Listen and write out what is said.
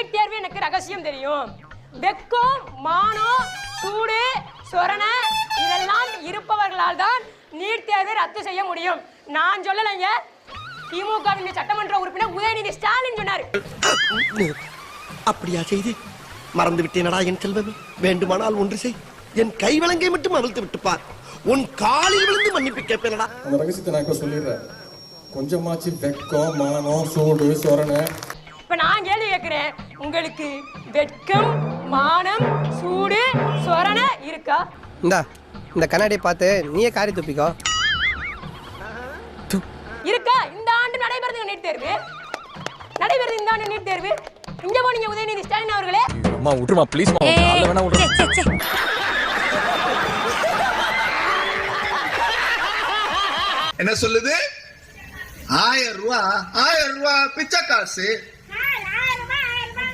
NEET தேர்வு எனக்கு ரகசியம் தெரியும். வெக்கம் மானம் சூடு சொரண இதெல்லாம் இருப்பவர்களால் தான் நீட் தேர்வை ரத்து செய்ய முடியும். நான் சொல்லலைங்க. திமுக வின் சட்டமன்ற உறுப்பினர் உதயநிதி ஸ்டாலின் சொன்னாரு. அப்படியா செய்தி? மறந்து விட்டேனடா என் செல்வமே. வேண்டுமானால் ஒன்று செய். என் கை விலங்கை மட்டும் அவிழ்த்து விட்டு பார். உன் காலில் விழுந்து மன்னிப்பு கேட்பேனடா. அந்த ரகசியத்தை நான் இப்ப சொல்லிடுறேன். கொஞ்சமாச்சு வெக்கம் மானம் சூடு சொரணை கேட்கிறேன் உங்களுக்கு வெட்கம் மானம் சூடு சொரண இருக்கா? இந்தா இந்த கண்ணாடியை பார்த்து நீயே காரி துப்பிக்கோ. இருக்கா? இந்த ஆண்டு நடைபெறுது நீட் தேர்வு. நடைபெறுது இந்த ஆண்டு நீட் தேர்வு. இங்க போனீங்க உதயநிதி ஸ்டாலின் அவர்களே. அம்மா விட்டுருமா ப்ளீஸ் வேணா விட்டுரு என்ன சொல்லுது? ஆயிரம் ரூபா ஆயிரம் ரூபா பிச்சை காசு.